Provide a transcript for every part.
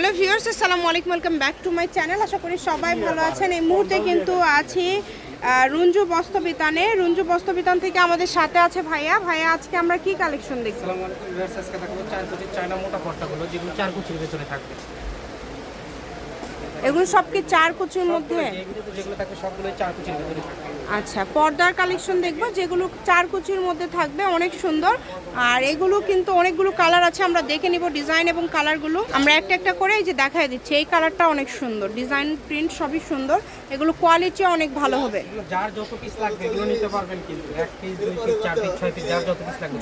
Hello viewers আসসালামু আলাইকুম welcome back to my channel. আশা করি সবাই ভালো আছেন। এই মুহূর্তে কিন্তু আছি। রুঞ্জু বস্ত্রবিতানে। রুঞ্জু বস্ত্রবিতান থেকে আমাদের সাথে আছে ভাইয়া। ভাইয়া আজকে আমরা কি কালেকশন দেখব? আসসালামু আলাইকুম ভিউয়ার্স আজকে থাকব চার কুচির চায়না মোটা পর্দাগুলো যেগুলো চার কুচির ভেতরে থাকবে। এগুলো সব কি চার কুচির মধ্যে? আচ্ছা পর্দার কালেকশন দেখব যেগুলো চার কুচির মধ্যে থাকবে অনেক সুন্দর। আর এগুলো কিন্তু অনেকগুলো কালার আছে আমরা দেখে নিব ডিজাইন এবং কালারগুলো আমরা একটা একটা করে এই যে দেখাই দিচ্ছি এই কালারটা অনেক সুন্দর। ডিজাইন প্রিন্ট সবই সুন্দর। এগুলো কোয়ালিটি অনেক ভালো হবে।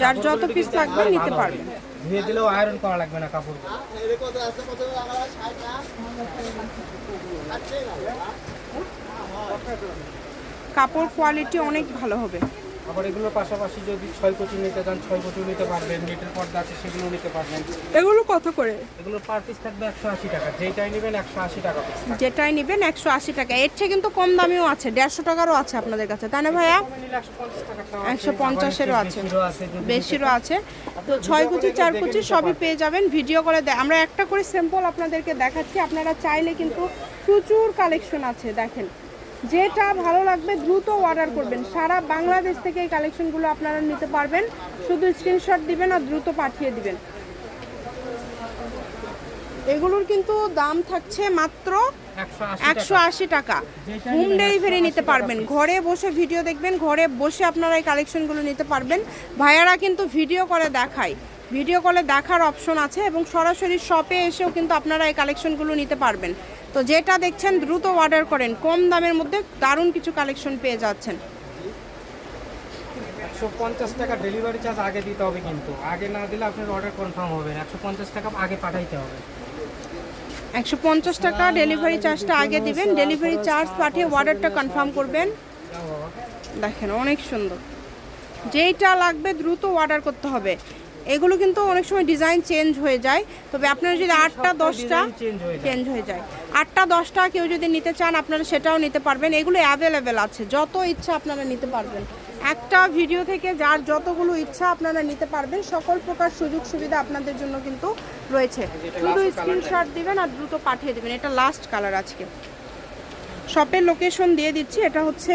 যার যত পিস লাগবে নিতে পারবেন। ধুয়ে দিলেও আয়রন করা লাগবে না কাপড়। কাপড় কোয়ালিটি অনেক ভালো হবে। আবার এগুলোর পাশাপাশি যদি ছয় কুচি নিতে চান ছয় কুচি নিতে পারবেন নেটের পর্দা আছে সেগুলো নিতে পারবেন। এগুলো কত করে? এগুলো পার পিস থাকবে একশো আশি টাকা। যেটাই নেবেন একশো আশি টাকা যেটাই নেবেন একশো আশি টাকা। এর চেয়ে কিন্তু কম দামিও আছে দেড়শো টাকারও আছে আপনাদের কাছে তাই না ভাইয়া? একশো পঞ্চাশেরও আছে বেশিরও আছে তো ছয় কুচি চার কুচি সবই পেয়ে যাবেন ভিডিও করে আমরা একটা করে স্যাম্পল আপনাদেরকে দেখাচ্ছি। আপনারা চাইলে কিন্তু প্রচুর কালেকশন আছে দেখেন। যেটা ভালো লাগবে দ্রুত অর্ডার করবেন। সারা বাংলাদেশ থেকে এই কালেকশনগুলো আপনারা নিতে পারবেন। শুধু স্ক্রিনশট দিবেন আর দ্রুত পাঠিয়ে দিবেন। এগুলোর কিন্তু দাম থাকছে মাত্র একশো আশি টাকা। হোম ডেলিভারি নিতে পারবেন। ঘরে বসে ভিডিও দেখবেন, ঘরে বসে আপনারা এই কালেকশনগুলো নিতে পারবেন। ভাইয়ারা কিন্তু ভিডিও করে দেখায়। ভিডিও কলে দেখার অপশন আছে এবং সরাসরি শপে এসেও কিন্তু আপনারা এই কালেকশনগুলো নিতে পারবেন। তো যেটা দেখছেন দ্রুত অর্ডার করেন কম দামের মধ্যে দারুণ কিছু কালেকশন পেয়ে যাচ্ছেন। একশো পঞ্চাশ টাকা ডেলিভারি চার্জ আগে দিতে হবে কিন্তু। আগে না দিলে আপনার অর্ডার কনফার্ম হবে না। একশো পঞ্চাশ টাকা আগে পাঠাইতে হবে। একশো পঞ্চাশ টাকা ডেলিভারি চার্জটা আগে দিবেন ডেলিভারি চার্জ পাঠিয়ে অর্ডারটা কনফার্ম করবেন। দেখেন অনেক সুন্দর। যেইটা লাগবে দ্রুত অর্ডার করতে হবে। এগুলো কিন্তু অনেক সময় ডিজাইন চেঞ্জ হয়ে যায়। তবে আপনারা যদি আটটা দশটা চেঞ্জ হয়ে যায়। চেঞ্জ হয়ে যায়। আটটা দশটা কেউ যদি নিতে চান আপনারা সেটাও নিতে পারবেন। এগুলো অ্যাভেলেবেল আছে। যত ইচ্ছা আপনারা নিতে পারবেন। একটা ভিডিও থেকে যার যতগুলো ইচ্ছা আপনারা নিতে পারবেন সকল প্রকার সুযোগ সুবিধা আপনাদের জন্য কিন্তু রয়েছে। শুধু স্ক্রিনশট দিবেন আর দ্রুত পাঠিয়ে দেবেন। এটা লাস্ট কালার আজকে। শপের লোকেশন দিয়ে দিচ্ছি। এটা হচ্ছে